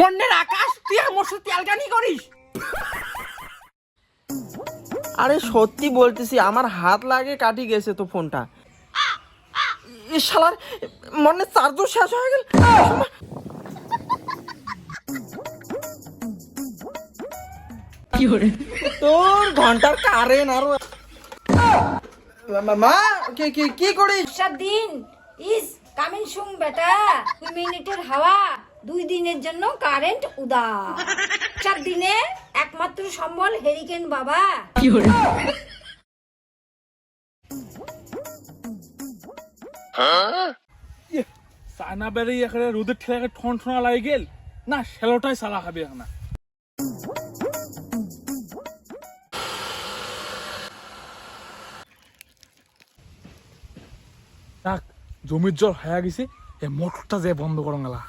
মন্ডের আকাশ তুই আমার সাথে তেলকানি করিস। আরে সত্যি বলতেছি আমার হাত লাগে কাটি গেছে তো ফোনটা। এ শালার মনে চার্জও শেষ হয়ে গেল। তোর ঘণ্টার কারেন্ট আরও মা কি কি কি করিস? দিন ইস কামিং সুং বেটা দুই মিনিটের হাওয়া দুই দিনের জন্য কারেন্ট উদা চার দিনে একমাত্র সম্বল হেরিকেন বাবা। সানা বেড়ে এখানে রোদের ঠেলাকে ঠন ঠনা লাগে গেল। না সেলোটাই সালা খাবে এখন যাক জমির জল হয়ে গেছে, এ মোটরটা যে বন্ধ করো গেলা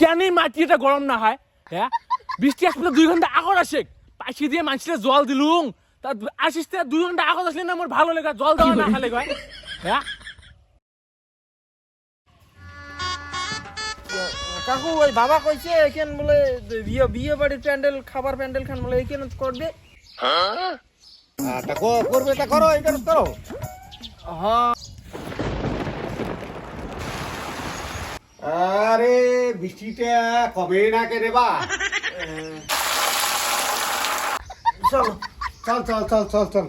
কেন মাটি এটা গরম না হয়? হ্যাঁ? বৃষ্টি আসলে দুই ঘণ্টা আগর আসে পাশি দিয়ে মানুষের জল দিলুম তার আসিস দুই ঘণ্টা আগত আসলে না আমার ভালো লেগে জল দেওয়া না খালে হ্যাঁ? কাকু ওই বাবা কইছে এখান বলে বিয়ে বিয়ে বাড়ির প্যান্ডেল খাবার প্যান্ডেল খান বলে এখানে করবে। তা কো- করবে তা করো এটা করো হ্যাঁ। আরে বৃষ্টিটা কবে না কেনে বা চল চল চল চল চল চল।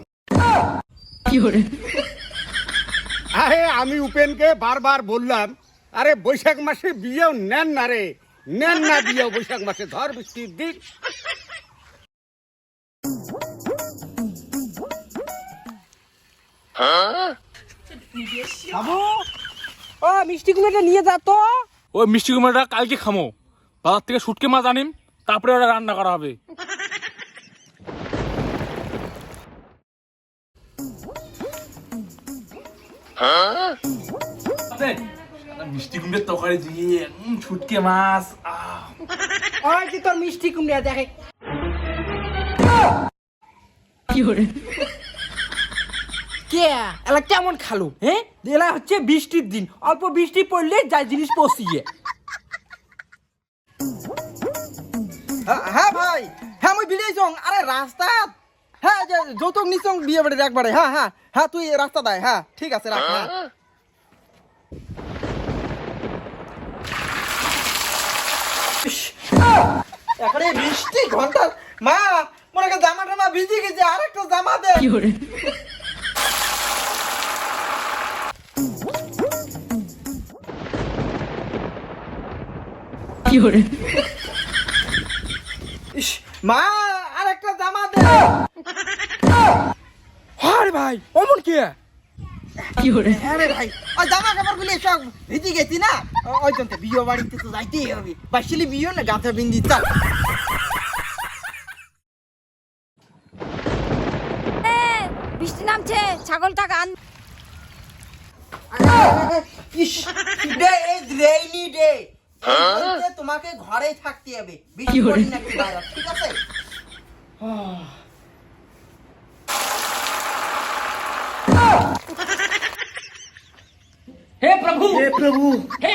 আরে আমি উপেনকে বারবার বললাম আরে বৈশাখ মাসে বিয়েও নেন না রে। নেন না বিয়েও বৈশাখ মাসে ধর বৃষ্টির দিন। ও মিষ্টি কুমিরটা নিয়ে যা তো। ওই মিষ্টি কুমড়াটা কালকে খামো। বাজার থেকে শুটকে মাছ আনিম তারপরে ওটা রান্না করা হবে। মিষ্টি কুমড়ের তরকারি দিয়ে উম, শুটকে মাছ আহ। ওই যে তোর মিষ্টি কুমড়া দেখে। কে এলা কেমন খালো হ্যাঁ এলা হচ্ছে বৃষ্টির দিন অল্প বৃষ্টি পড়লে যাই জিনিস পচিয়ে। হ্যাঁ, হ্যাঁ ভাই হ্যাঁ বিড়াই চং আরে রাস্তা? হ্যাঁ যে যৌতুক নিচং বিয়ে বাড়ির একবারে। হ্যাঁ হ্যাঁ হ্যাঁ তুই রাস্তা দেয় হ্যাঁ ঠিক আছে রাখ হ্যাঁ। এখানে বৃষ্টি ঘণ্টার মা মনে কর জামা টামা ভিজে গেছে আর একটা জামা দে। ইস, মা আর একটা জামা দে। আরে ভাই অমন কে? আরে ভাই ওই জামা কাপড়গুলো সব ভিজে গেছি না? ওই জন্য বিয়ে বাড়িতে তো যাইতেই হবে। বাসিলি বিয়ে না গাঁথা বিন্দি চাল। বৃষ্টি নামছে ছাগলটা গান this day is rainy day তোমাকে ঘরেই থাকতে হবে। বৃষ্টি ঠিক আছে? হে প্রভু! হে প্রভু! হে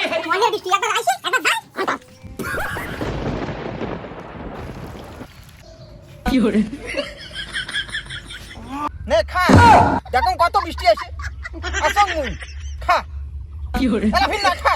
হরি নে খা। দেখুন কত বৃষ্টি আছে আসং মুই খা। আরে ফির না খা।